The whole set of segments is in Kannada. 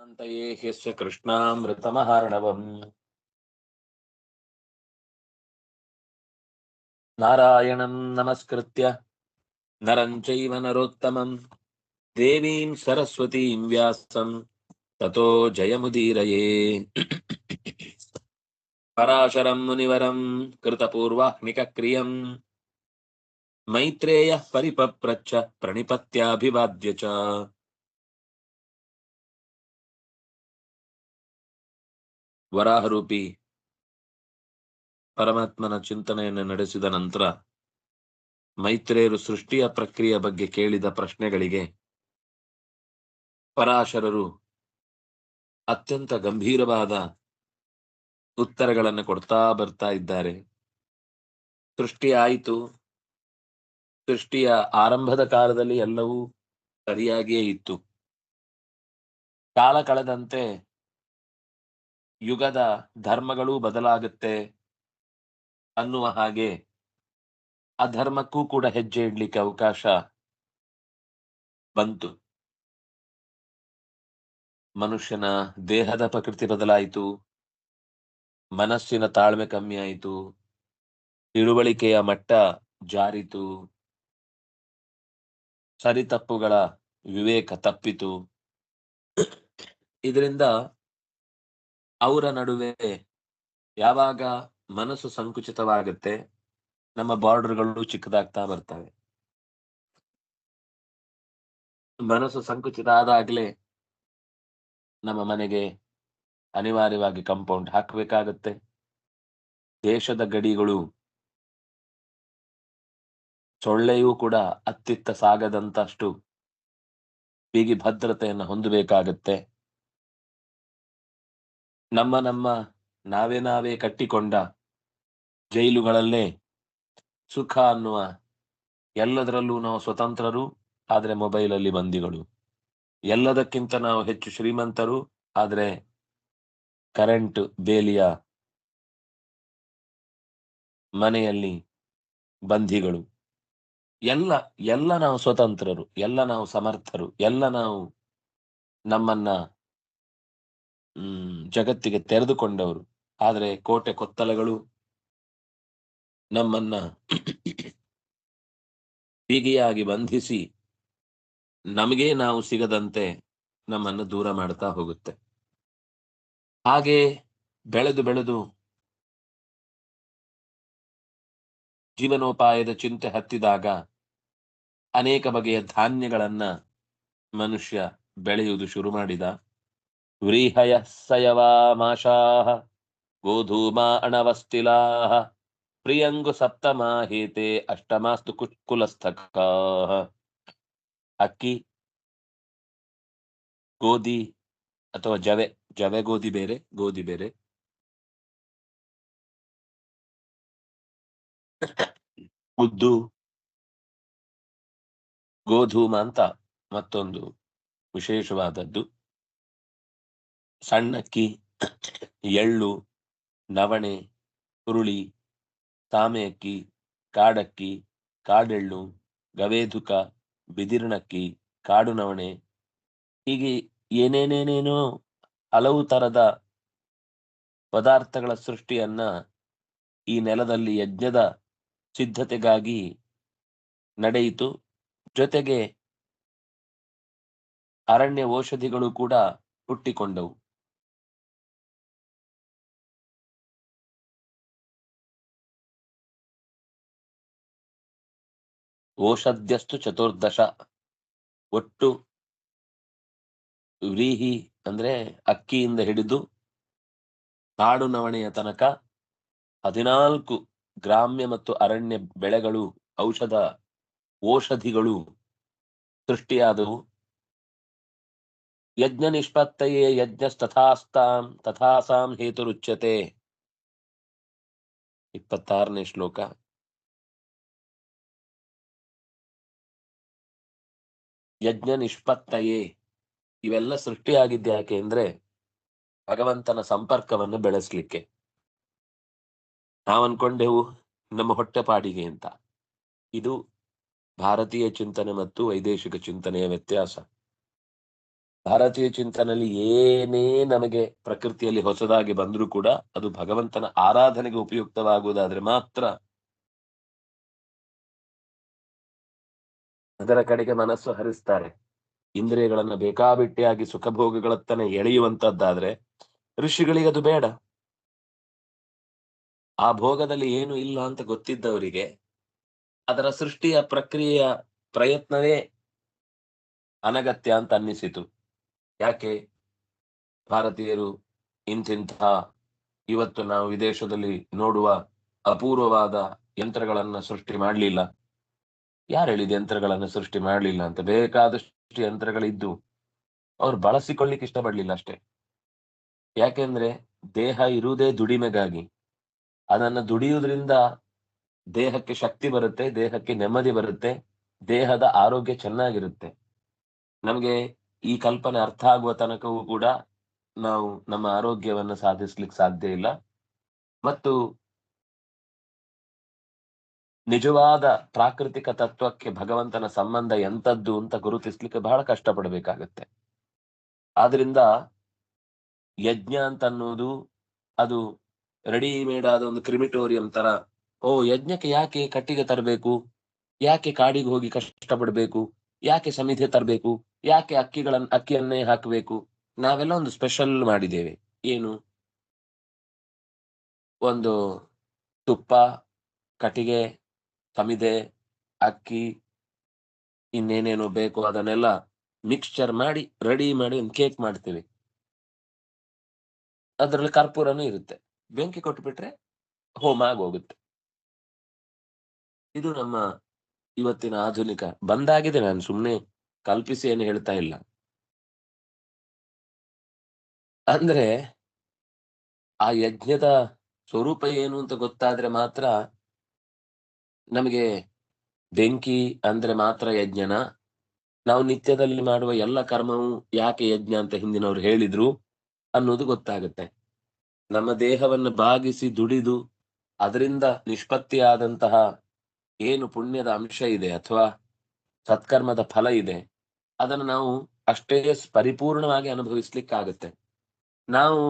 शान्तये ह्यस्य कृष्णामृतमहार्णवम्। नारायणं नमस्कृत्य नरं चैव नरोत्तमं देवीं सरस्वतीं व्यासं ततो जयमुदीरये। पराशरं मुनिवरं कृतपूर्वाह्निकक्रियम् मैत्रेयः परिपप्रच्छ प्रणिपत्याभिवाद्य च। ವರಾಹರೂಪಿ ಪರಮಾತ್ಮನ ಚಿಂತನೆಯನ್ನು ನಡೆಸಿದ ನಂತರ ಮೈತ್ರೇಯರು ಸೃಷ್ಟಿಯ ಪ್ರಕ್ರಿಯೆ ಬಗ್ಗೆ ಕೇಳಿದ ಪ್ರಶ್ನೆಗಳಿಗೆ ಪರಾಶರರು ಅತ್ಯಂತ ಗಂಭೀರವಾದ ಉತ್ತರಗಳನ್ನು ಕೊಡ್ತಾ ಬರ್ತಾ ಇದ್ದಾರೆ. ಸೃಷ್ಟಿ ಆಯಿತು ಸೃಷ್ಟಿಯ ಆರಂಭದ ಕಾಲದಲ್ಲಿ ಎಲ್ಲವೂ ಸರಿಯಾಗಿಯೇ ಇತ್ತು. ಕಾಲ ಕಳೆದಂತೆ ಯುಗದ ಧರ್ಮಗಳು ಬದಲಾಗುತ್ತೆ ಅನ್ನುವ ಹಾಗೆ ಅಧರ್ಮಕ್ಕೂ ಕೂಡ ಹೆಜ್ಜೆ ಇಡ್ಲಿಕ್ಕೆ ಅವಕಾಶ ಬಂತು. ಮನುಷ್ಯನ ದೇಹದ ಪ್ರಕೃತಿ ಬದಲಾಯಿತು. ಮನಸ್ಸಿನ ತಾಳ್ಮೆ ಕಮ್ಮಿ ಆಯಿತು. ತಿಳುವಳಿಕೆಯ ಮಟ್ಟ ಜಾರಿತು. ಸರಿತಪ್ಪುಗಳ ವಿವೇಕ ತಪ್ಪಿತು. ಇದರಿಂದ ಅವರ ನಡುವೆ ಯಾವಾಗ ಮನಸ್ಸು ಸಂಕುಚಿತವಾಗುತ್ತೆ, ನಮ್ಮ ಬಾರ್ಡರ್ಗಳು ಚಿಕ್ಕದಾಗ್ತಾ ಬರ್ತವೆ. ಮನಸ್ಸು ಸಂಕುಚಿತ ಆದಾಗ್ಲೇ ನಮ್ಮ ಮನೆಗೆ ಅನಿವಾರ್ಯವಾಗಿ ಕಂಪೌಂಡ್ ಹಾಕಬೇಕಾಗತ್ತೆ. ದೇಶದ ಗಡಿಗಳು ಸೊಳ್ಳೆಯೂ ಕೂಡ ಅತ್ತಿತ್ತ ಸಾಗದಂತಷ್ಟು ಬಿಗಿ ಭದ್ರತೆಯನ್ನು ಹೊಂದಬೇಕಾಗತ್ತೆ. ನಮ್ಮ ನಮ್ಮ ನಾವೇ ನಾವೇ ಕಟ್ಟಿಕೊಂಡ ಜೈಲುಗಳಲ್ಲೇ ಸುಖ ಅನ್ನುವ ಎಲ್ಲದರಲ್ಲೂ ನಾವು ಸ್ವತಂತ್ರರು, ಆದರೆ ಮೊಬೈಲಲ್ಲಿ ಬಂದಿಗಳು. ಎಲ್ಲದಕ್ಕಿಂತ ನಾವು ಹೆಚ್ಚು ಶ್ರೀಮಂತರು, ಆದರೆ ಕರೆಂಟ್ ಬೇಲಿಯ ಮನೆಯಲ್ಲಿ ಬಂಧಿಗಳು. ಎಲ್ಲ ಎಲ್ಲ ನಾವು ಸ್ವತಂತ್ರರು, ಎಲ್ಲ ನಾವು ಸಮರ್ಥರು, ಎಲ್ಲ ನಾವು ನಮ್ಮನ್ನ ಹ್ಮ್, ಜಗತ್ತಿಗೆ ತೆರೆದುಕೊಂಡವರು. ಆದರೆ ಕೋಟೆ ಕೊತ್ತಲಗಳು ನಮ್ಮನ್ನ ಬಿಗಿಯಾಗಿ ಬಂಧಿಸಿ ನಮಗೆ ನಾವು ಸಿಗದಂತೆ ನಮ್ಮನ್ನು ದೂರ ಮಾಡ್ತಾ ಹೋಗುತ್ತೆ. ಹಾಗೆ ಬೆಳೆದು ಬೆಳೆದು ಜೀವನೋಪಾಯದ ಚಿಂತೆ ಹತ್ತಿದಾಗ ಅನೇಕ ಬಗೆಯ ಧಾನ್ಯಗಳನ್ನ ಮನುಷ್ಯ ಬೆಳೆಯುವುದು ಶುರು ಮಾಡಿದ. ವ್ರೀಹಯ सयवामाशाः गोधूमा ಪ್ರಿಯಂಗು ಸಪ್ತಮಾಹಿತೆ ಅಷ್ಟಮಾಸ್ತು ಕುಲಸ್ಥಕಾಹ ಅಕ್ಕಿ ಗೋಧಿ ಅಥವಾ ಜವೆ ಜವೆ ಗೋಧಿ ಬೇರೆ ಗೋಧಿ ಬೇರೆ. ಉದ್ದು, ಗೋಧೂಮ ಅಂತ ಮತ್ತೊಂದು ವಿಶೇಷವಾದದ್ದು. ಸಣ್ಣಕ್ಕಿ, ಎಳ್ಳು, ನವಣೆ, ಹುರುಳಿ ತಾಮೆ ಅಕ್ಕಿ ಕಾಡಕ್ಕಿ, ಕಾಡೆಳ್ಳು, ಗವೇದುಕ, ಬಿದಿರಿನಕ್ಕಿ ಕಾಡು ನವಣೆ ಹೀಗೆ ಏನೇನೇನೇನೋ ಹಲವು ತರದ ಪದಾರ್ಥಗಳ ಸೃಷ್ಟಿಯನ್ನ ಈ ನೆಲದಲ್ಲಿ ಯಜ್ಞದ ಸಿದ್ಧತೆಗಾಗಿ ನಡೆಯಿತು. ಜೊತೆಗೆ ಅರಣ್ಯ ಔಷಧಿಗಳು ಕೂಡ ಹುಟ್ಟಿಕೊಂಡವು. ಓಷಧ್ಯಸ್ತು ಚತುರ್ದಶ. ಒಟ್ಟು ವ್ರೀಹಿ ಅಂದ್ರೆ ಅಕ್ಕಿಯಿಂದ ಹಿಡಿದು ಕಾಡು ನವಣೆಯ ತನಕ ಹದಿನಾಲ್ಕು ಗ್ರಾಮ್ಯ ಮತ್ತು ಅರಣ್ಯ ಬೆಳೆಗಳು, ಔಷಧ ಔಷಧಿಗಳು ಸೃಷ್ಟಿಯಾದವು. ಯಜ್ಞ ನಿಷ್ಪತ್ತಯೇ ಯಜ್ಞಸ್ತಥಾಸ್ತಾಂ ತಥಾಸಾಂ ಹೇತುರುಚ್ಯತೆ. ಇಪ್ಪತ್ತಾರನೇ ಶ್ಲೋಕ. ಯಜ್ಞ ನಿಷ್ಪತ್ತಯೇ. ಇವೆಲ್ಲ ಸೃಷ್ಟಿಯಾಗಿದ್ದು ಯಾಕೆ ಅಂದ್ರೆ, ಭಗವಂತನ ಸಂಪರ್ಕವನ್ನು ಬೆಳೆಸ್ಲಿಕ್ಕೆ. ನಾವು ಅನ್ಕೊಂಡೆವು ನಮ್ಮ ಹೊಟ್ಟೆಪಾಡಿಗೆ ಅಂತ. ಇದು ಭಾರತೀಯ ಚಿಂತನೆ ಮತ್ತು ವೈದೇಶಿಕ ಚಿಂತನೆಯ ವ್ಯತ್ಯಾಸ. ಭಾರತೀಯ ಚಿಂತನೆಯಲ್ಲಿ ಏನೇ ನಮಗೆ ಪ್ರಕೃತಿಯಲ್ಲಿ ಹೊಸದಾಗಿ ಬಂದರೂ ಕೂಡ ಅದು ಭಗವಂತನ ಆರಾಧನೆಗೆ ಉಪಯುಕ್ತವಾಗುವುದಾದ್ರೆ ಮಾತ್ರ ಅದರ ಕಡೆಗೆ ಮನಸ್ಸು ಹರಿಸ್ತಾರೆ. ಇಂದ್ರಿಯಗಳನ್ನ ಬೇಕಾಬಿಟ್ಟಿಯಾಗಿ ಸುಖಭೋಗಗಳತ್ತನೆ ಎಳೆಯುವಂತದ್ದಾದ್ರೆ ಋಷಿಗಳಿಗೆ ಅದು ಬೇಡ. ಆ ಭೋಗದಲ್ಲಿ ಏನು ಇಲ್ಲ ಅಂತ ಗೊತ್ತಿದ್ದವರಿಗೆ ಅದರ ಸೃಷ್ಟಿಯ ಪ್ರಕ್ರಿಯೆಯ ಪ್ರಯತ್ನವೇ ಅನಗತ್ಯ ಅಂತ ಅನ್ನಿಸಿತು. ಯಾಕೆ? ಭಾರತೀಯರು ಇಂತಿಂತಹ ಇವತ್ತು ನಾವು ವಿದೇಶದಲ್ಲಿ ನೋಡುವ ಅಪೂರ್ವವಾದ ಯಂತ್ರಗಳನ್ನ ಸೃಷ್ಟಿ ಮಾಡಲಿಲ್ಲ. ಯಾರು ಹೇಳಿದ ಯಂತ್ರಗಳನ್ನು ಸೃಷ್ಟಿ ಮಾಡಲಿಲ್ಲ ಅಂತ? ಬೇಕಾದಷ್ಟು ಯಂತ್ರಗಳಿದ್ದು ಅವ್ರು ಬಳಸಿಕೊಳ್ಳಿಕ್ಕೆ ಇಷ್ಟಪಡ್ಲಿಲ್ಲ ಅಷ್ಟೇ. ಯಾಕೆಂದ್ರೆ ದೇಹ ಇರುವುದೇ ದುಡಿಮೆಗಾಗಿ. ಅದನ್ನ ದುಡಿಯುವುದರಿಂದ ದೇಹಕ್ಕೆ ಶಕ್ತಿ ಬರುತ್ತೆ, ದೇಹಕ್ಕೆ ನೆಮ್ಮದಿ ಬರುತ್ತೆ, ದೇಹದ ಆರೋಗ್ಯ ಚೆನ್ನಾಗಿರುತ್ತೆ. ನಮಗೆ ಈ ಕಲ್ಪನೆ ಅರ್ಥ ಆಗುವ ತನಕವೂ ಕೂಡ ನಾವು ನಮ್ಮ ಆರೋಗ್ಯವನ್ನು ಸಾಧಿಸ್ಲಿಕ್ಕೆ ಸಾಧ್ಯ ಇಲ್ಲ. ಮತ್ತು ನಿಜವಾದ ಪ್ರಾಕೃತಿಕ ತತ್ವಕ್ಕೆ ಭಗವಂತನ ಸಂಬಂಧ ಎಂತದ್ದು ಅಂತ ಗುರುತಿಸ್ಲಿಕ್ಕೆ ಬಹಳ ಕಷ್ಟಪಡಬೇಕಾಗತ್ತೆ. ಆದ್ರಿಂದ ಯಜ್ಞ ಅಂತ ಅನ್ನೋದು ಅದು ರೆಡಿಮೇಡ್ ಆದ ಒಂದು ಕ್ರಿಮಿಟೋರಿಯಂ ತರ, ಓ ಯಜ್ಞಕ್ಕೆ ಯಾಕೆ ಕಟ್ಟಿಗೆ ತರಬೇಕು? ಯಾಕೆ ಕಾಡಿಗೆ ಹೋಗಿ ಕಷ್ಟಪಡಬೇಕು? ಯಾಕೆ ಸಮಿತಿ ತರಬೇಕು? ಯಾಕೆ ಅಕ್ಕಿಗಳನ್ನ ಅಕ್ಕಿಯನ್ನೇ ಹಾಕಬೇಕು? ನಾವೆಲ್ಲ ಒಂದು ಸ್ಪೆಷಲ್ ಮಾಡಿದ್ದೇವೆ. ಏನು? ಒಂದು ತುಪ್ಪ, ಕಟ್ಟಿಗೆ ಸಮಿದೆ ಅಕ್ಕಿ, ಇನ್ನೇನೇನು ಬೇಕು ಅದನ್ನೆಲ್ಲ ಮಿಕ್ಸ್ಚರ್ ಮಾಡಿ ರೆಡಿ ಮಾಡಿ ಒಂದು ಕೇಕ್ ಮಾಡ್ತೀವಿ. ಅದರಲ್ಲಿ ಕರ್ಪೂರನೂ ಇರುತ್ತೆ. ಬೆಂಕಿ ಕೊಟ್ಬಿಟ್ರೆ ಹೋಮ ಆಗೋಗುತ್ತೆ ಇದು ನಮ್ಮ ಇವತ್ತಿನ ಆಧುನಿಕ, ಬಂದಾಗಿದೆ ನಾನು ಸುಮ್ಮನೆ ಕಲ್ಪಿಸಿ ಏನು ಹೇಳ್ತಾ ಇಲ್ಲ. ಅಂದ್ರೆ ಆ ಯಜ್ಞದ ಸ್ವರೂಪ ಏನು ಅಂತ ಗೊತ್ತಾದ್ರೆ ಮಾತ್ರ ನಮಗೆ ಬೆಂಕಿ ಅಂದ್ರೆ ಮಾತ್ರ ಯಜ್ಞನ? ನಾವು ನಿತ್ಯದಲ್ಲಿ ಮಾಡುವ ಎಲ್ಲ ಕರ್ಮವು ಯಾಕೆ ಯಜ್ಞ ಅಂತ ಹಿಂದಿನವ್ರು ಹೇಳಿದ್ರು ಅನ್ನೋದು ಗೊತ್ತಾಗುತ್ತೆ. ನಮ್ಮ ದೇಹವನ್ನು ಬಾಗಿಸಿ ದುಡಿದು ಅದರಿಂದ ನಿಷ್ಪತ್ತಿಯಾದಂತಹ ಏನು ಪುಣ್ಯದ ಅಂಶ ಇದೆ ಅಥವಾ ಸತ್ಕರ್ಮದ ಫಲ ಇದೆ, ಅದನ್ನು ನಾವು ಅಷ್ಟೇ ಪರಿಪೂರ್ಣವಾಗಿ ಅನುಭವಿಸ್ಲಿಕ್ಕಾಗತ್ತೆ. ನಾವು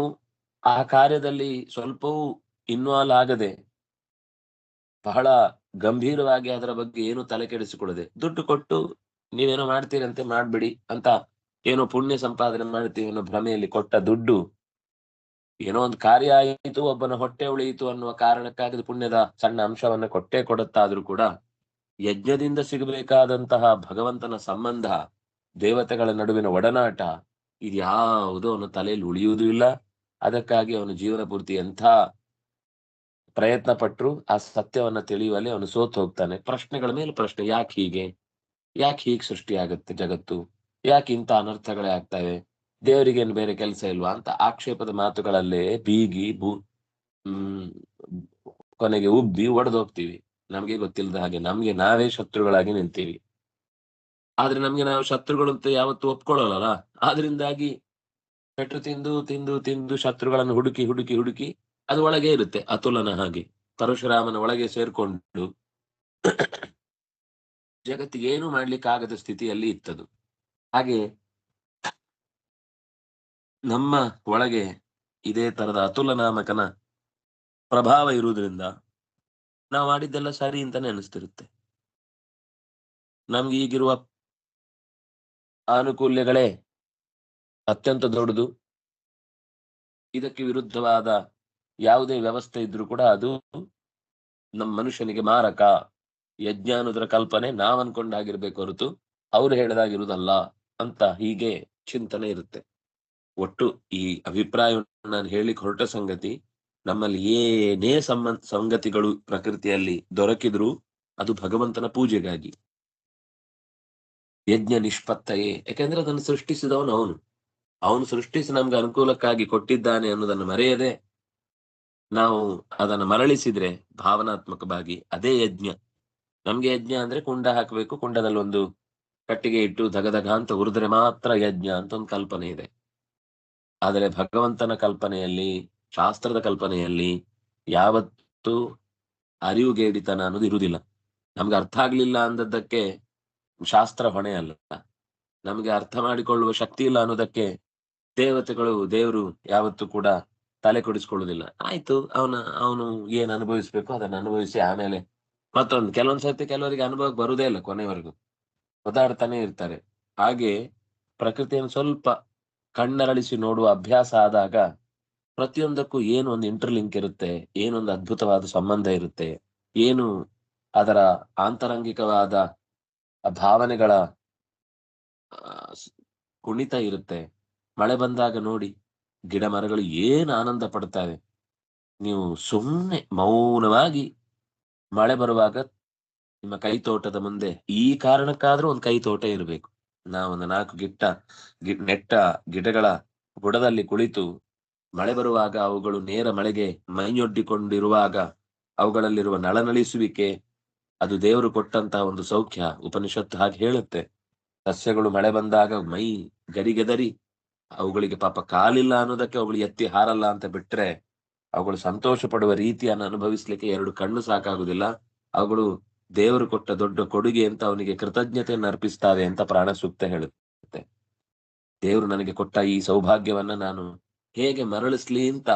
ಆ ಕಾರ್ಯದಲ್ಲಿ ಸ್ವಲ್ಪವೂ ಇನ್ವಾಲ್ವ್ ಆಗದೆ ಬಹಳ ಗಂಭೀರವಾಗಿ ಅದರ ಬಗ್ಗೆ ಏನು ತಲೆ ಕೆಡಿಸಿಕೊಳ್ಳದೆ, ದುಡ್ಡು ಕೊಟ್ಟು ನೀವೇನೋ ಮಾಡ್ತೀರಂತೆ ಮಾಡ್ಬಿಡಿ ಅಂತ ಏನೋ ಪುಣ್ಯ ಸಂಪಾದನೆ ಮಾಡ್ತೀವಿ ಅನ್ನೋ ಭ್ರಮೆಯಲ್ಲಿ ಕೊಟ್ಟ ದುಡ್ಡು ಏನೋ ಒಂದು ಕಾರ್ಯ ಆಯಿತು, ಒಬ್ಬನ ಹೊಟ್ಟೆ ಉಳಿಯಿತು ಅನ್ನುವ ಕಾರಣಕ್ಕಾಗಿ ಪುಣ್ಯದ ಸಣ್ಣ ಅಂಶವನ್ನ ಕೊಟ್ಟೆ ಕೊಡುತ್ತಾದ್ರೂ ಕೂಡ ಯಜ್ಞದಿಂದ ಸಿಗಬೇಕಾದಂತಹ ಭಗವಂತನ ಸಂಬಂಧ, ದೇವತೆಗಳ ನಡುವಿನ ಒಡನಾಟ ಇದ್ಯಾವುದೋ ಅವನ ತಲೆಯಲ್ಲಿ ಉಳಿಯುವುದೂ ಇಲ್ಲ. ಅದಕ್ಕಾಗಿ ಅವನ ಜೀವನ ಪೂರ್ತಿ ಎಂಥ ಪ್ರಯತ್ನ ಪಟ್ಟರು ಆ ಸತ್ಯವನ್ನ ತಿಳಿಯುವಲ್ಲಿ ಅವನು ಸೋತು ಹೋಗ್ತಾನೆ. ಪ್ರಶ್ನೆಗಳ ಮೇಲೆ ಪ್ರಶ್ನೆ, ಯಾಕೆ ಹೀಗೆ? ಯಾಕೆ ಹೀಗೆ ಸೃಷ್ಟಿಯಾಗುತ್ತೆ ಜಗತ್ತು? ಯಾಕೆ ಇಂಥ ಅನರ್ಥಗಳೇ ಆಗ್ತವೆ? ದೇವರಿಗೇನು ಬೇರೆ ಕೆಲಸ ಇಲ್ವಾ ಅಂತ ಆಕ್ಷೇಪದ ಮಾತುಗಳಲ್ಲೇ ಬೀಗಿ ಭೂ ಕೊನೆಗೆ ಉಬ್ಬಿ ಒಡೆದೋಗ್ತೀವಿ. ನಮ್ಗೆ ಗೊತ್ತಿಲ್ಲದ ಹಾಗೆ ನಮ್ಗೆ ನಾವೇ ಶತ್ರುಗಳಾಗಿ ನಿಂತೀವಿ. ಆದ್ರೆ ನಮ್ಗೆ ನಾವು ಶತ್ರುಗಳು ಅಂತ ಯಾವತ್ತು ಒಪ್ಕೊಳ್ಳಲ್ಲ ಆದ್ರಿಂದಾಗಿ ಪೆಟ್ರು ತಿಂದು ತಿಂದು ತಿಂದು ಶತ್ರುಗಳನ್ನು ಹುಡುಕಿ ಹುಡುಕಿ ಹುಡುಕಿ ಅದು ಒಳಗೆ ಇರುತ್ತೆ, ಅತುಲನ ಹಾಗೆ. ಪರಶುರಾಮನ ಒಳಗೆ ಸೇರ್ಕೊಂಡು ಜಗತ್ತಿಗೆ ಏನು ಮಾಡ್ಲಿಕ್ಕಾಗದ ಸ್ಥಿತಿಯಲ್ಲಿ ಇತ್ತದು. ಹಾಗೆ ನಮ್ಮ ಒಳಗೆ ಇದೇ ತರದ ಅತುಲ ನಾಮಕನ ಪ್ರಭಾವ ಇರುವುದರಿಂದ ನಾವು ಮಾಡಿದ್ದೆಲ್ಲ ಸರಿ ಅಂತಾನೆ ಅನಿಸ್ತಿರುತ್ತೆ. ನಮ್ಗೆ ಈಗಿರುವ ಆನುಕೂಲ್ಯಗಳೇ ಅತ್ಯಂತ ದೊಡ್ಡದು. ಇದಕ್ಕೆ ವಿರುದ್ಧವಾದ ಯಾವುದೇ ವ್ಯವಸ್ಥೆ ಇದ್ರೂ ಕೂಡ ಅದು ನಮ್ಮ ಮನುಷ್ಯನಿಗೆ ಮಾರಕ. ಯಜ್ಞ ಅನ್ನೋದರ ಕಲ್ಪನೆ ನಾವ್ ಅನ್ಕೊಂಡಾಗಿರ್ಬೇಕು ಹೊರತು ಅವ್ರು ಹೇಳದಾಗಿರುವುದಲ್ಲ ಅಂತ ಹೀಗೆ ಚಿಂತನೆ ಇರುತ್ತೆ. ಒಟ್ಟು ಈ ಅಭಿಪ್ರಾಯವನ್ನು ನಾನು ಹೇಳಿಕ್ ಹೊರಟ ಸಂಗತಿ, ನಮ್ಮಲ್ಲಿ ಏನೇ ಸಂಬಂಧ ಸಂಗತಿಗಳು ಪ್ರಕೃತಿಯಲ್ಲಿ ದೊರಕಿದ್ರು ಅದು ಭಗವಂತನ ಪೂಜೆಗಾಗಿ. ಯಜ್ಞ ನಿಷ್ಪತ್ತಯೇ ಯಾಕೆಂದ್ರೆ ಅದನ್ನು ಸೃಷ್ಟಿಸಿದವನು ಅವನು. ಅವನು ಸೃಷ್ಟಿಸಿ ನಮ್ಗೆ ಅನುಕೂಲಕ್ಕಾಗಿ ಕೊಟ್ಟಿದ್ದಾನೆ ಅನ್ನೋದನ್ನು ಮರೆಯದೆ ನಾವು ಅದನ್ನು ಮರಳಿಸಿದ್ರೆ ಭಾವನಾತ್ಮಕವಾಗಿ ಅದೇ ಯಜ್ಞ. ನಮ್ಗೆ ಯಜ್ಞ ಅಂದ್ರೆ ಕುಂಡ ಹಾಕಬೇಕು, ಕುಂಡದಲ್ಲಿ ಒಂದು ಕಟ್ಟಿಗೆ ಇಟ್ಟು ಧಗಧಗ ಅಂತ ಉರಿದ್ರೆ ಮಾತ್ರ ಯಜ್ಞ ಅಂತ ಒಂದು ಕಲ್ಪನೆ ಇದೆ. ಆದರೆ ಭಗವಂತನ ಕಲ್ಪನೆಯಲ್ಲಿ, ಶಾಸ್ತ್ರದ ಕಲ್ಪನೆಯಲ್ಲಿ ಯಾವತ್ತೂ ಅರಿವುಗೇಡಿತನ ಅನ್ನೋದು ಇರುವುದಿಲ್ಲ. ನಮ್ಗೆ ಅರ್ಥ ಆಗ್ಲಿಲ್ಲ ಅಂದದ್ದಕ್ಕೆ ಶಾಸ್ತ್ರ ಹೊಣೆ ಅಲ್ಲ. ನಮ್ಗೆ ಅರ್ಥ ಮಾಡಿಕೊಳ್ಳುವ ಶಕ್ತಿ ಇಲ್ಲ ಅನ್ನೋದಕ್ಕೆ ದೇವತೆಗಳು, ದೇವರು ಯಾವತ್ತು ಕೂಡ ತಲೆ ಕೊಡಿಸ್ಕೊಳ್ಳುದಿಲ್ಲ. ಆಯ್ತು, ಅವನ, ಅವನು ಏನ್ ಅನುಭವಿಸ್ಬೇಕು ಅದನ್ನ ಅನುಭವಿಸಿ ಆಮೇಲೆ ಮತ್ತೊಂದು, ಕೆಲವೊಂದ್ ಸರ್ತಿ ಕೆಲವರಿಗೆ ಅನುಭವ ಬರುದೇ ಇಲ್ಲ ಕೊನೆವರೆಗೂ. ಒದಾಡ್ತಾನೆ ಇರ್ತಾರೆ. ಹಾಗೆ ಪ್ರಕೃತಿಯನ್ನು ಸ್ವಲ್ಪ ಕಣ್ಣರಳಿಸಿ ನೋಡುವ ಅಭ್ಯಾಸ ಆದಾಗ ಪ್ರತಿಯೊಂದಕ್ಕೂ ಏನು ಒಂದು ಇಂಟರ್ಲಿಂಕ್ ಇರುತ್ತೆ ಏನೊಂದು ಅದ್ಭುತವಾದ ಸಂಬಂಧ ಇರುತ್ತೆ, ಏನು ಅದರ ಆಂತರಂಗಿಕವಾದ ಭಾವನೆಗಳ ಕುಣಿತ ಇರುತ್ತೆ. ಮಳೆ ಬಂದಾಗ ನೋಡಿ ಗಿಡ ಮರಗಳು ಏನು ಆನಂದ ಪಡ್ತವೆ ನೀವು ಸುಮ್ಮನೆ ಮೌನವಾಗಿ ಮಳೆ ಬರುವಾಗ ನಿಮ್ಮ ಕೈ ತೋಟದ ಮುಂದೆ ಈ ಕಾರಣಕ್ಕಾದ್ರೂ ಒಂದು ಕೈ ತೋಟ ಇರಬೇಕು. ನಾವೊಂದು ನಾಲ್ಕು ಗಿಟ್ಟ, ಗಿ- ನೆಟ್ಟ ಗಿಡಗಳ ಬುಡದಲ್ಲಿ ಕುಳಿತು ಮಳೆ ಬರುವಾಗ ಅವುಗಳು ನೇರ ಮಳೆಗೆ ಮೈಯೊಡ್ಡಿಕೊಂಡಿರುವಾಗ ಅವುಗಳಲ್ಲಿರುವ ನಳನಳಿಸುವಿಕೆ ಅದು ದೇವರು ಕೊಟ್ಟಂತಹ ಒಂದು ಸೌಖ್ಯ ಉಪನಿಷತ್ತು ಹಾಗೆ ಹೇಳುತ್ತೆ. ಸಸ್ಯಗಳು ಮಳೆ ಬಂದಾಗ ಮೈ ಗರಿಗೆದರಿ ಅವುಗಳಿಗೆ ಪಾಪ ಕಾಲಿಲ್ಲ ಅನ್ನೋದಕ್ಕೆ ಅವುಗಳು ಎತ್ತಿ ಹಾರಲ್ಲ ಅಂತ ಬಿಟ್ರೆ ಅವುಗಳು ಸಂತೋಷ ಪಡುವ ರೀತಿಯನ್ನು ಅನುಭವಿಸ್ಲಿಕ್ಕೆ ಎರಡು ಕಣ್ಣು ಸಾಕಾಗುದಿಲ್ಲ ಅವುಗಳು ದೇವರು ಕೊಟ್ಟ ದೊಡ್ಡ ಕೊಡುಗೆ ಅಂತ ಅವನಿಗೆ ಕೃತಜ್ಞತೆಯನ್ನು ಅರ್ಪಿಸ್ತಾವೆ ಅಂತ ಪ್ರಾಣ ಸೂಕ್ತ ಹೇಳುತ್ತೆ. ದೇವರು ನನಗೆ ಕೊಟ್ಟ ಈ ಸೌಭಾಗ್ಯವನ್ನ ನಾನು ಹೇಗೆ ಮರಳಿಸ್ಲಿ ಅಂತ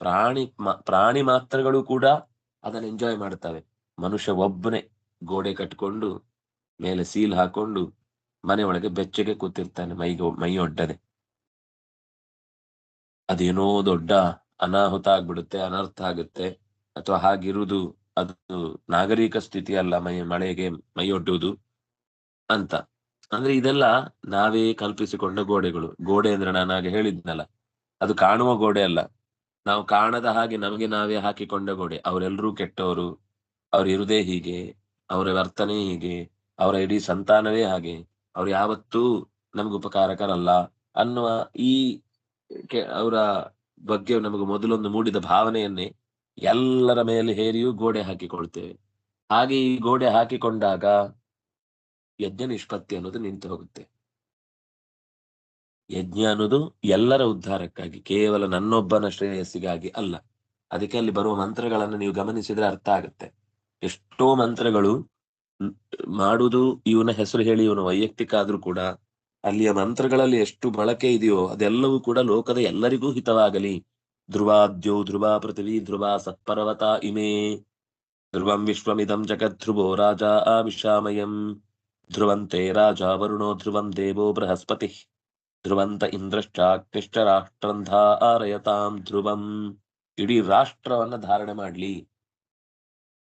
ಪ್ರಾಣಿ ಪ್ರಾಣಿ ಮಾತ್ರಗಳು ಕೂಡ ಅದನ್ನ ಎಂಜಾಯ್ ಮಾಡ್ತವೆ ಮನುಷ್ಯ ಒಬ್ಬನೇ ಗೋಡೆ ಕಟ್ಕೊಂಡು, ಮೇಲೆ ಸೀಲ್ ಹಾಕೊಂಡು ಮನೆ ಬೆಚ್ಚಗೆ ಕೂತಿರ್ತಾನೆ ಮೈಗೆ, ಮೈ ಒಡ್ಡದೆ. ಅದೇನೋ ದೊಡ್ಡ ಅನಾಹುತ ಆಗ್ಬಿಡುತ್ತೆ, ಅನರ್ಥ ಆಗುತ್ತೆ, ಅಥವಾ ಹಾಗಿರುವುದು ಅದು ನಾಗರಿಕ ಸ್ಥಿತಿ ಅಲ್ಲ, ಮೈ, ಮಳೆಗೆ ಮೈಯೊಡ್ಡುವುದು ಅಂತ. ಅಂದ್ರೆ ಇದೆಲ್ಲ ನಾವೇ ಕಲ್ಪಿಸಿಕೊಂಡ ಗೋಡೆಗಳು. ಗೋಡೆ ಅಂದ್ರೆ ನಾನು ಹಾಗೆ ಹೇಳಿದ್ನಲ್ಲ, ಅದು ಕಾಣುವ ಗೋಡೆ ಅಲ್ಲ. ನಾವು ಕಾಣದ ಹಾಗೆ ನಮಗೆ ನಾವೇ ಹಾಕಿಕೊಂಡ ಗೋಡೆ. ಅವರೆಲ್ಲರೂ ಕೆಟ್ಟವರು, ಅವ್ರ ಇರುದೇ ಹೀಗೆ, ಅವರ ವರ್ತನೆ ಹೀಗೆ, ಅವರ ಇಡೀ ಸಂತಾನವೇ ಹಾಗೆ, ಅವ್ರು ಯಾವತ್ತೂ ನಮ್ಗೆ ಉಪಕಾರಕರಲ್ಲ ಅನ್ನುವ ಈ ಅವರ ಬಗ್ಗೆ ನಮಗೆ ಮೊದಲೊಂದು ಮೂಡಿದ ಭಾವನೆಯನ್ನೇ ಎಲ್ಲರ ಮೇಲೆ ಹೇರಿಯೂ ಗೋಡೆ ಹಾಕಿಕೊಳ್ತೇವೆ. ಹಾಗೆ ಈ ಗೋಡೆ ಹಾಕಿಕೊಂಡಾಗ ಯಜ್ಞ ನಿಷ್ಪತ್ತಿ ಅನ್ನೋದು ನಿಂತು ಹೋಗುತ್ತೆ. ಯಜ್ಞ ಅನ್ನೋದು ಎಲ್ಲರ ಉದ್ಧಾರಕ್ಕಾಗಿ, ಕೇವಲ ನನ್ನೊಬ್ಬನ ಶ್ರೇಯಸ್ಸಿಗಾಗಿ ಅಲ್ಲ. ಅದಕ್ಕೆ ಅಲ್ಲಿ ಬರುವ ಮಂತ್ರಗಳನ್ನು ನೀವು ಗಮನಿಸಿದ್ರೆ ಅರ್ಥ ಆಗುತ್ತೆ. ಎಷ್ಟೋ ಮಂತ್ರಗಳು ಮಾಡುವುದು ಇವನ ಹೆಸರು ಹೇಳಿ, ಇವನ ವೈಯಕ್ತಿಕ ಆದ್ರೂ ಕೂಡ ಅಲ್ಲಿಯ ಮಂತ್ರಗಳಲ್ಲಿ ಎಷ್ಟು ಬಳಕೆ ಇದೆಯೋ ಅದೆಲ್ಲವೂ ಕೂಡ ಲೋಕದ ಎಲ್ಲರಿಗೂ ಹಿತವಾಗಲಿ. ಧ್ರುವಾದ್ಯೋ ಧ್ರುವ ಪೃಥ್ವಿ ಧ್ರುವ ಸತ್ಪರ್ವತ ಇಮೇ. ಧ್ರುವಂ ವಿಶ್ವಮಿದಂ ಜಗದ್ಧ್ರುವೋ ರಾಜ ಆವಿಷಾಮಯಂ ಧ್ರುವಂತೆ ರಾಜ ವರುಣೋ ಧ್ರುವಂ ದೇವೋ ಬೃಹಸ್ಪತಿ. ಧ್ರುವಂತ ಇಂದ್ರಶ್ಚಾಗ್ನಿಶ್ಚ ರಾಷ್ಟ್ರಂಧ ಆರಯತಾಂ ಧ್ರುವಂ. ಇಡೀ ರಾಷ್ಟ್ರವನ್ನ ಧಾರಣೆ ಮಾಡ್ಲಿ.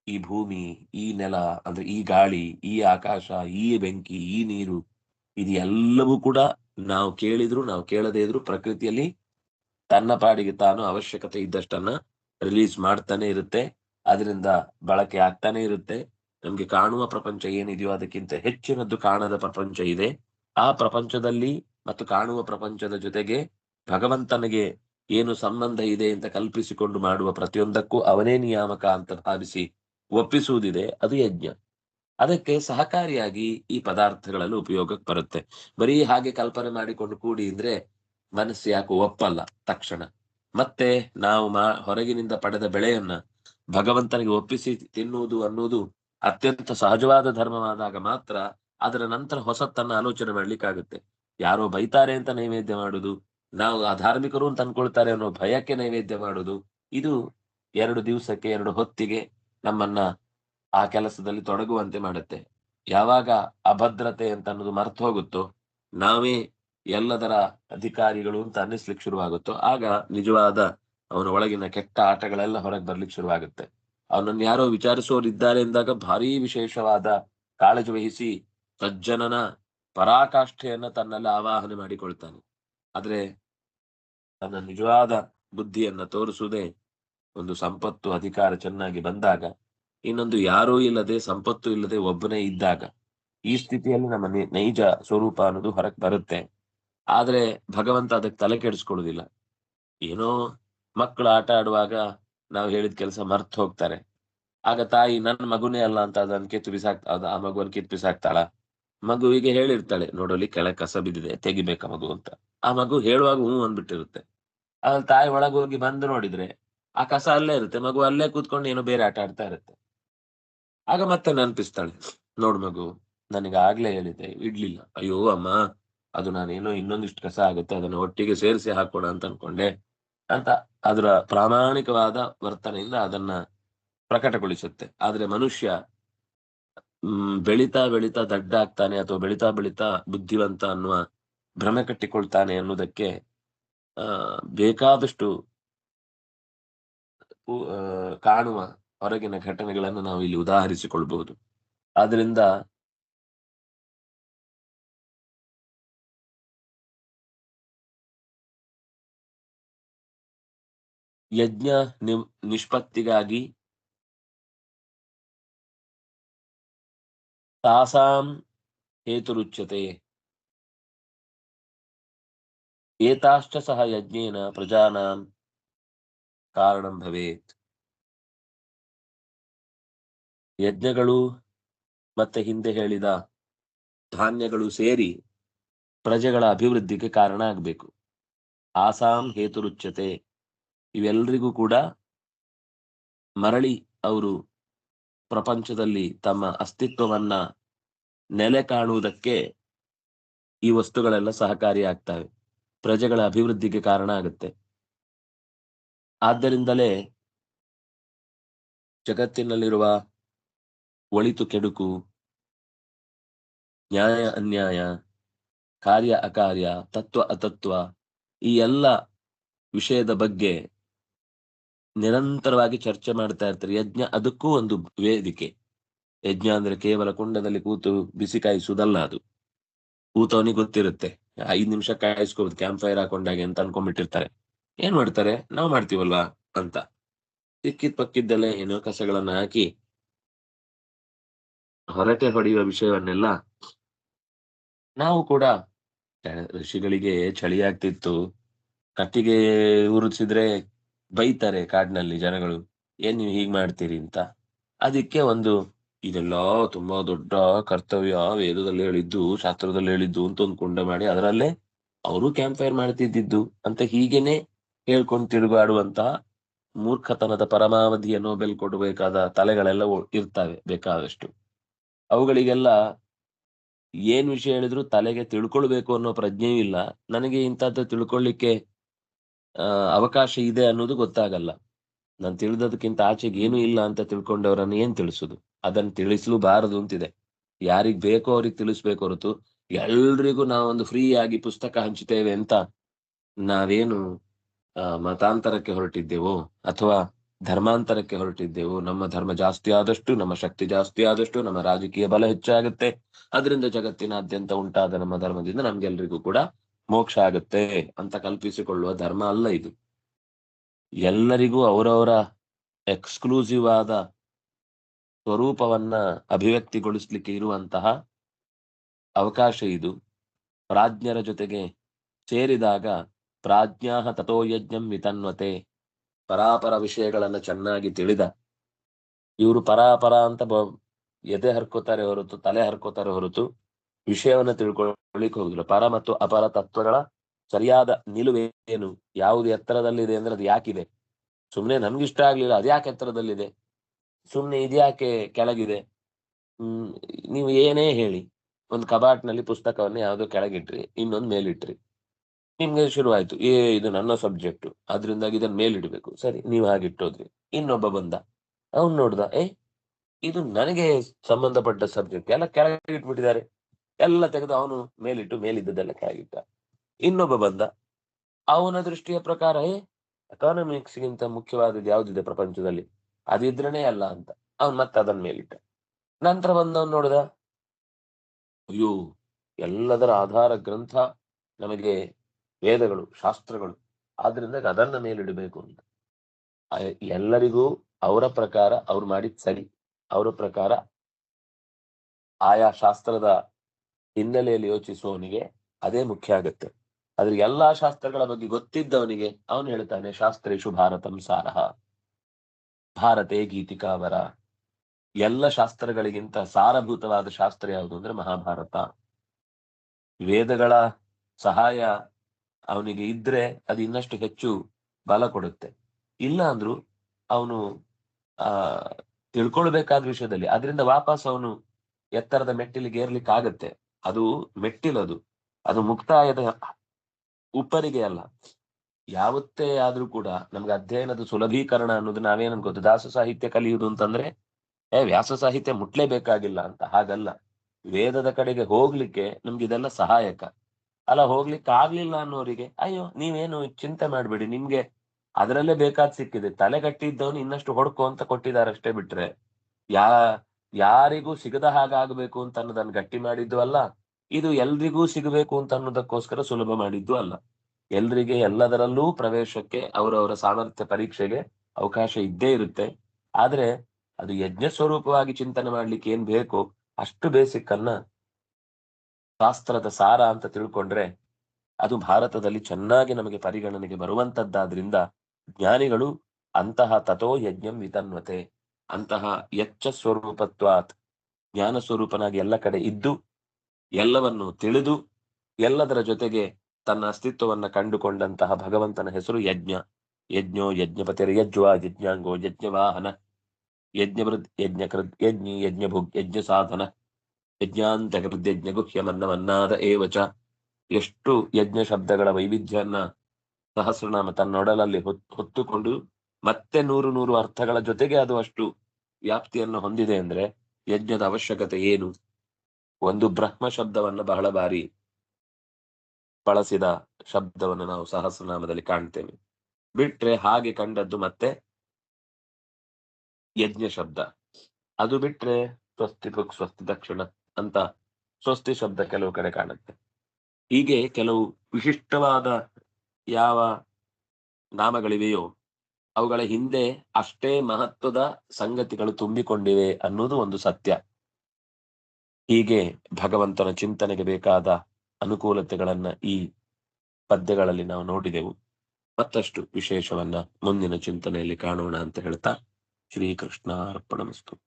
ಈ ಭೂಮಿ, ಈ ನೆಲ, ಅಂದ್ರೆ ಈ ಗಾಳಿ, ಈ ಆಕಾಶ, ಈ ಬೆಂಕಿ, ಈ ನೀರು ಇದು ಎಲ್ಲವೂ ಕೂಡ ನಾವು ಕೇಳಿದ್ರು, ನಾವು ಕೇಳದೇ ಇದ್ರು ಪ್ರಕೃತಿಯಲ್ಲಿ ತನ್ನ ಪಾಡಿಗೆ ತಾನು ಅವಶ್ಯಕತೆ ಇದ್ದಷ್ಟನ್ನ ರಿಲೀಸ್ ಮಾಡ್ತಾನೆ ಇರುತ್ತೆ. ಅದರಿಂದ ಬಳಕೆ ಆಗ್ತಾನೆ ಇರುತ್ತೆ. ನಮ್ಗೆ ಕಾಣುವ ಪ್ರಪಂಚ ಏನಿದೆಯೋ ಅದಕ್ಕಿಂತ ಹೆಚ್ಚಿನದ್ದು ಕಾಣದ ಪ್ರಪಂಚ ಇದೆ. ಆ ಪ್ರಪಂಚದಲ್ಲಿ ಮತ್ತು ಕಾಣುವ ಪ್ರಪಂಚದ ಜೊತೆಗೆ ಭಗವಂತನಿಗೆ ಏನು ಸಂಬಂಧ ಇದೆ ಅಂತ ಕಲ್ಪಿಸಿಕೊಂಡು ಮಾಡುವ ಪ್ರತಿಯೊಂದಕ್ಕೂ ಅವನೇ ನಿಯಾಮಕ ಅಂತ ಭಾವಿಸಿ ಒಪ್ಪಿಸುವುದಿದೆ. ಅದು ಯಜ್ಞ. ಅದಕ್ಕೆ ಸಹಕಾರಿಯಾಗಿ ಈ ಪದಾರ್ಥಗಳಲ್ಲಿ ಉಪಯೋಗಕ್ಕೆ ಬರುತ್ತೆ. ಬರೀ ಹಾಗೆ ಕಲ್ಪನೆ ಮಾಡಿಕೊಂಡು ಕೂಡಿ ಅಂದ್ರೆ ಮನಸ್ಸು ಯಾಕೆ ಒಪ್ಪಲ್ಲ ತಕ್ಷಣ. ಮತ್ತೆ ನಾವು ಮಾ ಹೊರಗಿನಿಂದ ಪಡೆದ ಬೆಳೆಯನ್ನ ಭಗವಂತನಿಗೆ ಒಪ್ಪಿಸಿ ತಿನ್ನುವುದು ಅನ್ನುವುದು ಅತ್ಯಂತ ಸಹಜವಾದ ಧರ್ಮವಾದಾಗ ಮಾತ್ರ ಅದರ ನಂತರ ಹೊಸತನ್ನ ಆಲೋಚನೆ ಮಾಡ್ಲಿಕ್ಕಾಗುತ್ತೆ. ಯಾರೋ ಬೈತಾರೆ ಅಂತ ನೈವೇದ್ಯ ಮಾಡುದು, ನಾವು ಅಧಾರ್ಮಿಕರು ಅಂತ ಅನ್ಕೊಳ್ತಾರೆ ಅನ್ನೋ ಭಯಕ್ಕೆ ನೈವೇದ್ಯ ಮಾಡುದು, ಇದು ಎರಡು ದಿವಸಕ್ಕೆ, ಎರಡು ಹೊತ್ತಿಗೆ ನಮ್ಮನ್ನ ಆ ಕೆಲಸದಲ್ಲಿ ತೊಡಗುವಂತೆ ಮಾಡುತ್ತೆ. ಯಾವಾಗ ಅಭದ್ರತೆ ಅಂತ ಅನ್ನೋದು ಮರ್ತು ಹೋಗುತ್ತೋ, ನಾವೇ ಎಲ್ಲದರ ಅಧಿಕಾರಿಗಳು ಅಂತ ಅನ್ನಿಸ್ಲಿಕ್ಕೆ ಶುರುವಾಗುತ್ತೋ, ಆಗ ನಿಜವಾದ ಅವನ ಒಳಗಿನ ಕೆಟ್ಟ ಆಟಗಳೆಲ್ಲ ಹೊರಗೆ ಬರ್ಲಿಕ್ಕೆ ಶುರುವಾಗುತ್ತೆ. ಅವನನ್ನು ಯಾರೋ ವಿಚಾರಿಸೋರಿದ್ದಾರೆ ಎಂದಾಗ ಭಾರಿ ವಿಶೇಷವಾದ ಕಾಳಜಿ ವಹಿಸಿ ಸಜ್ಜನನ ಪರಾಕಾಷ್ಠೆಯನ್ನ ತನ್ನಲ್ಲಿ ಆವಾಹನೆ ಮಾಡಿಕೊಳ್ತಾನೆ. ಆದ್ರೆ ತನ್ನ ನಿಜವಾದ ಬುದ್ಧಿಯನ್ನ ತೋರಿಸುವುದೇ ಒಂದು ಸಂಪತ್ತು ಅಧಿಕಾರ ಚೆನ್ನಾಗಿ ಬಂದಾಗ ಇನ್ನೊಂದು ಯಾರೂ ಇಲ್ಲದೆ, ಸಂಪತ್ತು ಇಲ್ಲದೆ ಒಬ್ಬನೇ ಇದ್ದಾಗ ಈ ಸ್ಥಿತಿಯಲ್ಲಿ ನಮ್ಮ ನೈಜ ಸ್ವರೂಪ ಅನ್ನೋದು ಹೊರಗೆ ಬರುತ್ತೆ. ಆದ್ರೆ ಭಗವಂತ ಅದಕ್ಕೆ ತಲೆ ಕೆಡಿಸ್ಕೊಳ್ಳೋದಿಲ್ಲ. ಏನೋ ಮಕ್ಕಳು ಆಟ ಆಡುವಾಗ ನಾವು ಹೇಳಿದ ಕೆಲಸ ಮರ್ತ್ ಹೋಗ್ತಾರೆ. ಆಗ ತಾಯಿ ನನ್ನ ಮಗುನೇ ಅಲ್ಲ ಅಂತ ಅದನ್ನ ಕಿತ್ತು ಆ ಮಗುವನ್ನು ಕಿತ್ತು ಬಿಸಾಕ್ತಾಳ? ಮಗುವಿಗೆ ಹೇಳಿರ್ತಾಳೆ, ನೋಡಲಿ, ಕೆಳಗೆ ಕಸ ಬಿದ್ದಿದೆ, ತೆಗಿಬೇಕ ಮಗು ಅಂತ. ಆ ಮಗು ಹೇಳುವಾಗ ಹ್ಞೂ ಅಂದ್ಬಿಟ್ಟಿರುತ್ತೆ. ಆ ತಾಯಿ ಒಳಗೆ ಹೋಗಿ ಬಂದು ನೋಡಿದ್ರೆ ಆ ಕಸ ಅಲ್ಲೇ ಇರುತ್ತೆ. ಮಗು ಅಲ್ಲೇ ಕೂತ್ಕೊಂಡು ಏನೋ ಬೇರೆ ಆಟ ಆಡ್ತಾ ಇರುತ್ತೆ. ಆಗ ಮತ್ತೆ ನೆನಪಿಸ್ತಾಳೆ. ನೋಡ್ ಮಗು, ನನಗೆ ಆಗ್ಲೇ ಹೇಳಿದೆ ಇಡ್ಲಿಲ್ಲ. ಅಯ್ಯೋ ಅಮ್ಮ, ಅದು ನಾನೇನೋ ಇನ್ನೊಂದಿಷ್ಟು ಕಸ ಆಗುತ್ತೆ, ಅದನ್ನ ಒಟ್ಟಿಗೆ ಸೇರಿಸಿ ಹಾಕೋಣ ಅಂತ ಅನ್ಕೊಂಡೆ. ಅಂತ ಅದರ ಪ್ರಾಮಾಣಿಕವಾದ ವರ್ತನೆಯಿಂದ ಅದನ್ನ ಪ್ರಕಟಗೊಳಿಸುತ್ತೆ. ಆದ್ರೆ ಮನುಷ್ಯ, ಹ್ಮ್, ಬೆಳಿತಾ ಬೆಳಿತಾ ದಡ್ಡ ಆಗ್ತಾನೆ ಅಥವಾ ಬೆಳಿತಾ ಬೆಳಿತಾ ಬುದ್ಧಿವಂತ ಅನ್ನುವ ಭ್ರಮೆ ಕಟ್ಟಿಕೊಳ್ತಾನೆ ಅನ್ನೋದಕ್ಕೆ, ಆ, ಬೇಕಾದಷ್ಟು ಕಾಣುವ ಹೊರಗಿನ ಘಟನೆಗಳನ್ನು ನಾವು ಇಲ್ಲಿ ಉದಾಹರಿಸಿಕೊಳ್ಬಹುದು. ಆದ್ರಿಂದ ಯಜ್ಞ ನಿಷ್ಪತ್ತಿಗಾಗಿ ತಾಸಾಂ ಹೇತುರುಚ್ಯತೆ. ಏತಾಶ್ಚ ಸಹ ಯಜ್ಞೇನ ಪ್ರಜಾನಾಂ ಕಾರಣಂ ಭವೇತ್. ಯಜ್ಞಗಳು ಮತ್ತೆ ಹಿಂದೆ ಹೇಳಿದ ಧಾನ್ಯಗಳು ಸೇರಿ ಪ್ರಜೆಗಳ ಅಭಿವೃದ್ಧಿಗೆ ಕಾರಣ ಆಗಬೇಕು. ಆಸಾಂ ಹೇತುರುಚ್ಯತೆ ಇವೆಲ್ಲರಿಗೂ ಕೂಡ ಮರಳಿ ಅವರು ಪ್ರಪಂಚದಲ್ಲಿ ತಮ್ಮ ಅಸ್ತಿತ್ವವನ್ನ ನೆಲೆ ಕಾಣುವುದಕ್ಕೆ ಈ ವಸ್ತುಗಳೆಲ್ಲ ಸಹಕಾರಿಯಾಗ್ತವೆ ಪ್ರಜೆಗಳ ಅಭಿವೃದ್ಧಿಗೆ ಕಾರಣ ಆಗುತ್ತೆ. ಆದ್ದರಿಂದಲೇ ಜಗತ್ತಿನಲ್ಲಿರುವ ಒಳಿತು ಕೆಡುಕು. ನ್ಯಾಯ ಅನ್ಯಾಯ, ಕಾರ್ಯ ಅಕಾರ್ಯ, ತತ್ವ ಅತತ್ವ ಈ ಎಲ್ಲ ವಿಷಯದ ಬಗ್ಗೆ ನಿರಂತರವಾಗಿ ಚರ್ಚೆ ಮಾಡ್ತಾ ಇರ್ತಾರೆ. ಯಜ್ಞ ಅದಕ್ಕೂ ಒಂದು ವೇದಿಕೆ. ಯಜ್ಞ ಅಂದ್ರೆ ಕೇವಲ ಕುಂಡದಲ್ಲಿ ಕೂತು ಬಿಸಿ ಕಾಯಿಸುವುದಲ್ಲ ಅದು. ಕೂತವನಿಗೆ ಗೊತ್ತಿರುತ್ತೆ. ಐದು ನಿಮಿಷ ಕಾಯಿಸ್ಕೋಬಹುದು ಕ್ಯಾಂಪ್ ಫೈರ್ ಹಾಕೊಂಡಾಗೆ ಅಂತ ಅನ್ಕೊಂಡ್ಬಿಟ್ಟಿರ್ತಾರೆ. ಏನ್ ಮಾಡ್ತಾರೆ? ನಾವು ಮಾಡ್ತೀವಲ್ವಾ? ಅಂತ. ಸಿಕ್ಕಿದ್ ಪಕ್ಕಿದ್ದಲ್ಲೇ ಏನೋ ಕಸಗಳನ್ನ ಹಾಕಿ ಹೊರಟೆ ಹೊಡೆಯುವ ವಿಷಯವನ್ನೆಲ್ಲ ನಾವು ಕೂಡ ಋಷಿಗಳಿಗೆ ಚಳಿ ಆಗ್ತಿತ್ತು ಕಟ್ಟಿಗೆ ಉರುಚಿದ್ರೆ ಬೈತಾರೆ ಕಾಡಿನಲ್ಲಿ ಜನಗಳು. ಏನ್ ನೀವು ಹೀಗ್ ಮಾಡ್ತೀರಿ ಅಂತ. ಅದಕ್ಕೆ ಒಂದು ಇದೆಲ್ಲ ತುಂಬಾ ದೊಡ್ಡ ಕರ್ತವ್ಯ ವೇದದಲ್ಲಿ ಹೇಳಿದ್ದು, ಶಾಸ್ತ್ರದಲ್ಲಿ ಹೇಳಿದ್ದು ಅಂತ ಒಂದು ಕುಂಡ ಮಾಡಿ ಅದರಲ್ಲೇ ಅವರು ಕ್ಯಾಂಪ್ ಫೈರ್ ಮಾಡ್ತಿದ್ದಿದ್ದು. ಅಂತ ಹೀಗೇನೆ ಹೇಳ್ಕೊಂಡು ತಿರುಗಾಡುವಂತಹ ಮೂರ್ಖತನದ ಪರಮಾವಧಿಯ ನೋಬೆಲ್ ಕೊಡಬೇಕಾದ ತಲೆಗಳೆಲ್ಲ ಇರ್ತವೆ ಬೇಕಾದಷ್ಟು. ಅವುಗಳಿಗೆಲ್ಲ ಏನ್ ವಿಷಯ ಹೇಳಿದ್ರು ತಲೆಗೆ ತಿಳ್ಕೊಳ್ಬೇಕು ಅನ್ನೋ ಪ್ರಜ್ಞೆಯೂ ಇಲ್ಲ. ನನಗೆ ಇಂಥದ್ದು ತಿಳ್ಕೊಳ್ಳಿಕ್ಕೆ ಅವಕಾಶ ಇದೆ ಅನ್ನೋದು ಗೊತ್ತಾಗಲ್ಲ. ನಾನು ತಿಳಿದದಕ್ಕಿಂತ ಆಚೆಗೆ ಏನೂ ಇಲ್ಲ ಅಂತ ತಿಳ್ಕೊಂಡವರನ್ನ ಏನ್ ತಿಳಿಸುದು? ಅದನ್ನ ತಿಳಿಸಲೂಬಾರದು ಅಂತಿದೆ. ಯಾರಿಗ್ ಬೇಕೋ ಅವ್ರಿಗೆ ತಿಳಿಸ್ಬೇಕು ಹೊರತು ಎಲ್ರಿಗೂ ನಾವೊಂದು ಫ್ರೀ ಆಗಿ ಪುಸ್ತಕ ಹಂಚುತ್ತೇವೆ ಅಂತ ನಾವೇನು ಮತಾಂತರಕ್ಕೆ ಹೊರಟಿದ್ದೆವೋ ಅಥವಾ ಧರ್ಮಾಂತರಕ್ಕೆ ಹೊರಟಿದ್ದೆವು. ನಮ್ಮ ಧರ್ಮ ಜಾಸ್ತಿ ಆದಷ್ಟು, ನಮ್ಮ ಶಕ್ತಿ ಜಾಸ್ತಿ ಆದಷ್ಟು, ನಮ್ಮ ರಾಜಕೀಯ ಬಲ ಹೆಚ್ಚಾಗುತ್ತೆ. ಅದರಿಂದ ಜಗತ್ತಿನಾದ್ಯಂತ ಉಂಟಾದ ನಮ್ಮ ಧರ್ಮದಿಂದ ನಮ್ಗೆಲ್ರಿಗೂ ಕೂಡ ಮೋಕ್ಷ ಆಗುತ್ತೆ ಅಂತ ಕಲ್ಪಿಸಿಕೊಳ್ಳುವ ಧರ್ಮ ಅಲ್ಲ ಇದು. ಎಲ್ಲರಿಗೂ ಅವರವರ ಎಕ್ಸ್ಕ್ಲೂಸಿವ್ ಆದ ಸ್ವರೂಪವನ್ನ ಅಭಿವ್ಯಕ್ತಿಗೊಳಿಸ್ಲಿಕ್ಕೆ ಇರುವಂತಹ ಅವಕಾಶ ಇದು. ಪ್ರಾಜ್ಞರ ಜೊತೆಗೆ ಸೇರಿದಾಗ ಪ್ರಾಜ್ಞಾ ತಥೋಯಜ್ಞಂ ವಿತನ್ವತೆ. ಪರಾಪರ ವಿಷಯಗಳನ್ನ ಚೆನ್ನಾಗಿ ತಿಳಿದ. ಇವರು ಪರಾಪರ ಅಂತ ಎದೆ ಹರ್ಕೋತಾರೆ ಹೊರತು, ತಲೆ ಹರ್ಕೋತಾರೆ ಹೊರತು ವಿಷಯವನ್ನ ತಿಳ್ಕೊಳ್ಳಿಕ್ ಹೋಗುದಿಲ್ಲ ಪರ ಮತ್ತು ಅಪರ ತತ್ವಗಳ ಸರಿಯಾದ ನಿಲುವೇನು ಯಾವುದು ಎತ್ತರದಲ್ಲಿದೆ ಅಂದ್ರೆ ಅದು ಯಾಕಿದೆ? ಸುಮ್ನೆ ನಮ್ಗಿಷ್ಟ ಆಗ್ಲಿಲ್ಲ ಅದ್ಯಾಕೆ ಎತ್ತರದಲ್ಲಿದೆ? ಸುಮ್ನೆ ಇದ್ಯಾಕೆ ಕೆಳಗಿದೆ? ಹ್ಮ್, ನೀವು ಏನೇ ಹೇಳಿ, ಒಂದು ಕಬಾಟ್ನಲ್ಲಿ ಪುಸ್ತಕವನ್ನ ಯಾವ್ದೋ ಕೆಳಗಿಟ್ರಿ, ಇನ್ನೊಂದು ಮೇಲಿಟ್ರಿ. ನಿಮ್ಗೆ ಶುರುವಾಯ್ತು. ಏ, ಇದು ನನ್ನ ಸಬ್ಜೆಕ್ಟ್ ಅದರಿಂದಾಗಿ ಇದನ್ನ ಮೇಲಿಡ್ಬೇಕು. ಸರಿ, ನೀವು ಹಾಗಿಟ್ಟೋದ್ರಿ. ಇನ್ನೊಬ್ಬ ಬಂದ. ಅವ್ನ್ ನೋಡ್ದ, ಏ, ಇದು ನನಗೆ ಸಂಬಂಧಪಟ್ಟ ಸಬ್ಜೆಕ್ಟ್ ಎಲ್ಲ ಕೆಳಗೆ ಇಟ್ಬಿಟ್ಟಿದ್ದಾರೆ. ಎಲ್ಲ ತೆಗೆದು ಅವನು ಮೇಲಿಟ್ಟು ಮೇಲಿದ್ದದೆಲ್ಲ ಕೆಳಗಿಟ್ಟ. ಇನ್ನೊಬ್ಬ ಬಂದ, ಅವನ ದೃಷ್ಟಿಯ ಪ್ರಕಾರ, ಏ ಎಕಾನಮಿಕ್ಸ್ ಗಿಂತ ಮುಖ್ಯವಾದದ್ದು ಯಾವ್ದಿದೆ ಪ್ರಪಂಚದಲ್ಲಿ? ಅದಿದ್ರೇನೆ ಅಲ್ಲ ಅಂತ. ಅವನ್ ಮತ್ತೆ ಅದನ್ನ ಮೇಲಿಟ್ಟ. ನಂತರ ಬಂದವನ್ ನೋಡ್ದ, ಅಯ್ಯೋ, ಎಲ್ಲದರ ಆಧಾರ ಗ್ರಂಥ ನಮಗೆ ವೇದಗಳು, ಶಾಸ್ತ್ರಗಳು. ಆದ್ರಿಂದ ಅದನ್ನ ಮೇಲಿಡಬೇಕು ಅಂತ. ಎಲ್ಲರಿಗೂ ಅವರ ಪ್ರಕಾರ ಅವ್ರು ಮಾಡಿದ್ ಸರಿ. ಅವರ ಪ್ರಕಾರ ಆಯಾ ಶಾಸ್ತ್ರದ ಹಿನ್ನೆಲೆಯಲ್ಲಿ ಯೋಚಿಸುವವನಿಗೆ ಅದೇ ಮುಖ್ಯ ಆಗುತ್ತೆ. ಆದ್ರೆ ಎಲ್ಲಾ ಶಾಸ್ತ್ರಗಳ ಬಗ್ಗೆ ಗೊತ್ತಿದ್ದವನಿಗೆ ಅವನು ಹೇಳ್ತಾನೆ ಶಾಸ್ತ್ರೇಶು ಭಾರತಂ ಸಾರಹ ಭಾರತೇ ಗೀತಿಕಾವರ ಎಲ್ಲ ಶಾಸ್ತ್ರಗಳಿಗಿಂತ ಸಾರಭೂತವಾದ ಶಾಸ್ತ್ರ ಯಾವುದು ಅಂದ್ರೆ ಮಹಾಭಾರತ. ವೇದಗಳ ಸಹಾಯ ಅವನಿಗೆ ಇದ್ರೆ ಅದು ಇನ್ನಷ್ಟು ಹೆಚ್ಚು ಬಲ ಕೊಡುತ್ತೆ. ಇಲ್ಲ ಅಂದ್ರು ಅವನು, ಆ, ತಿಳ್ಕೊಳ್ಬೇಕಾದ ವಿಷಯದಲ್ಲಿ, ಅದರಿಂದ ವಾಪಸ್ ಅವನು ಎತ್ತರದ ಮೆಟ್ಟಿಲಿಗೆ ಏರ್ಲಿಕ್ಕೆ ಆಗತ್ತೆ. ಅದು ಮೆಟ್ಟಿಲದು ಅದು. ಮುಕ್ತಾಯದ ಉಪ್ಪರಿಗೆ ಅಲ್ಲ. ಯಾವತ್ತೇ ಆದ್ರೂ ಕೂಡ ನಮ್ಗೆ ಅಧ್ಯಯನದ ಸುಲಭೀಕರಣ ಅನ್ನೋದು ನಾವೇನ್ ಗೊತ್ತು? ದಾಸ ಸಾಹಿತ್ಯ ಕಲಿಯುವುದು ಅಂತಂದ್ರೆ, ಏ, ವ್ಯಾಸ ಸಾಹಿತ್ಯ ಮುಟ್ಲೇಬೇಕಾಗಿಲ್ಲ ಅಂತ ಹಾಗಲ್ಲ. ವೇದದ ಕಡೆಗೆ ಹೋಗ್ಲಿಕ್ಕೆ ನಮ್ಗೆ ಇದೆಲ್ಲ ಸಹಾಯಕ. ಅಲ್ಲ, ಹೋಗ್ಲಿಕ್ಕೆ ಆಗ್ಲಿಲ್ಲ ಅನ್ನೋರಿಗೆ, ಅಯ್ಯೋ, ನೀವೇನು ಚಿಂತೆ ಮಾಡ್ಬೇಡಿ, ನಿಮ್ಗೆ ಅದರಲ್ಲೇ ಬೇಕಾದ್ ಸಿಕ್ಕಿದೆ. ತಲೆ ಕಟ್ಟಿದ್ದವನು ಇನ್ನಷ್ಟು ಹೊಡ್ಕೊ ಅಂತ ಕೊಟ್ಟಿದ್ದಾರೆ ಅಷ್ಟೇ ಬಿಟ್ರೆ. ಯಾ, ಯಾರಿಗೂ ಸಿಗದ ಹಾಗಾಗಬೇಕು ಅಂತ ಅನ್ನೋದನ್ನ ಗಟ್ಟಿ ಮಾಡಿದ್ದು ಅಲ್ಲ. ಇದು ಎಲ್ರಿಗೂ ಸಿಗಬೇಕು ಅಂತ ಅನ್ನೋದಕ್ಕೋಸ್ಕರ ಸುಲಭ ಮಾಡಿದ್ದು ಅಲ್ಲ. ಎಲ್ರಿಗೆ ಎಲ್ಲದರಲ್ಲೂ ಪ್ರವೇಶಕ್ಕೆ ಅವರವರ ಸಾಮರ್ಥ್ಯ ಪರೀಕ್ಷೆಗೆ ಅವಕಾಶ ಇದ್ದೇ ಇರುತ್ತೆ. ಆದ್ರೆ ಅದು ಯಜ್ಞ ಸ್ವರೂಪವಾಗಿ ಚಿಂತನೆ ಮಾಡ್ಲಿಕ್ಕೆ ಏನ್ ಬೇಕು ಅಷ್ಟು ಬೇಸಿಕ್ ಅನ್ನ ಶಾಸ್ತ್ರದ ಸಾರ ಅಂತ ತಿಳ್ಕೊಂಡ್ರೆ ಅದು ಭಾರತದಲ್ಲಿ ಚೆನ್ನಾಗಿ ನಮಗೆ ಪರಿಗಣನೆಗೆ ಬರುವಂತದ್ದಾದ್ರಿಂದ ಜ್ಞಾನಿಗಳು ಅಂತಹ ತಥೋ ಯಜ್ಞಂ ವಿತನ್ವತೆ, ಅಂತಹ ಯಚ್ಚ ಸ್ವರೂಪತ್ವಾತ್ ಜ್ಞಾನ ಸ್ವರೂಪನಾಗಿ ಎಲ್ಲ ಕಡೆ ಇದ್ದು ಎಲ್ಲವನ್ನು ತಿಳಿದು ಎಲ್ಲದರ ಜೊತೆಗೆ ತನ್ನ ಅಸ್ತಿತ್ವವನ್ನ ಕಂಡುಕೊಂಡಂತಹ ಭಗವಂತನ ಹೆಸರು ಯಜ್ಞ. ಯಜ್ಞೋ ಯಜ್ಞಪತಿರ ಯಜ್ವಾ ಯಜ್ಞಾಂಗೋ ಯಜ್ಞವಾಹನ. ಯಜ್ಞವೃದ್ ಯಜ್ಞಕೃದ್ ಯಜ್ಞಿ ಯಜ್ಞಭುಗ್ ಯಜ್ಞ ಸಾಧನ ಯಜ್ಞಾಂತಕೃದ್ ಯಜ್ಞ ಗುಹ್ಯಮನ್ನವನ್ನಾದ ಏವಚ. ಎಷ್ಟು ಯಜ್ಞ ಶಬ್ದಗಳ ವೈವಿಧ್ಯವನ್ನ ಸಹಸ್ರನಾಮ ತನ್ನೊಡಲಲ್ಲಿ ಹೊತ್, ಹೊತ್ತುಕೊಂಡು ಮತ್ತೆ ನೂರು ನೂರು ಅರ್ಥಗಳ ಜೊತೆಗೆ ಅದು ಅಷ್ಟು ವ್ಯಾಪ್ತಿಯನ್ನು ಹೊಂದಿದೆ ಅಂದ್ರೆ ಯಜ್ಞದ ಅವಶ್ಯಕತೆ ಏನು? ಒಂದು ಬ್ರಹ್ಮ ಶಬ್ದವನ್ನ ಬಹಳ ಬಾರಿ ಬಳಸಿದ ಶಬ್ದವನ್ನು ನಾವು ಸಹಸ್ರನಾಮದಲ್ಲಿ ಕಾಣ್ತೇವೆ. ಬಿಟ್ರೆ ಹಾಗೆ ಕಂಡದ್ದು ಮತ್ತೆ ಯಜ್ಞ ಶಬ್ದ. ಅದು ಬಿಟ್ರೆ ಸ್ವಸ್ತಿ ಸ್ವಸ್ತಿ ದಕ್ಷಿಣ ಅಂತ ಸ್ವಸ್ತಿ ಶಬ್ದ ಕೆಲವು ಕಡೆ ಕಾಣುತ್ತೆ. ಹೀಗೆ ಕೆಲವು ವಿಶಿಷ್ಟವಾದ ಯಾವ ನಾಮಗಳಿವೆಯೋ, ಅವುಗಳ ಹಿಂದೆ ಅಷ್ಟೇ ಮಹತ್ವದ ಸಂಗತಿಗಳು ತುಂಬಿಕೊಂಡಿವೆ ಅನ್ನೋದು ಒಂದು ಸತ್ಯ. ಹೀಗೆ ಭಗವಂತನ ಚಿಂತನೆಗೆ ಬೇಕಾದ ಅನುಕೂಲತೆಗಳನ್ನ ಈ ಪದ್ಯಗಳಲ್ಲಿ ನಾವು ನೋಡಿದೆವು. ಮತ್ತಷ್ಟು ವಿಶೇಷವನ್ನ ಮುಂದಿನ ಚಿಂತನೆಯಲ್ಲಿ ಕಾಣೋಣ ಅಂತ ಹೇಳ್ತಾ ಶ್ರೀಕೃಷ್ಣ ಅರ್ಪಣಮಸ್ತು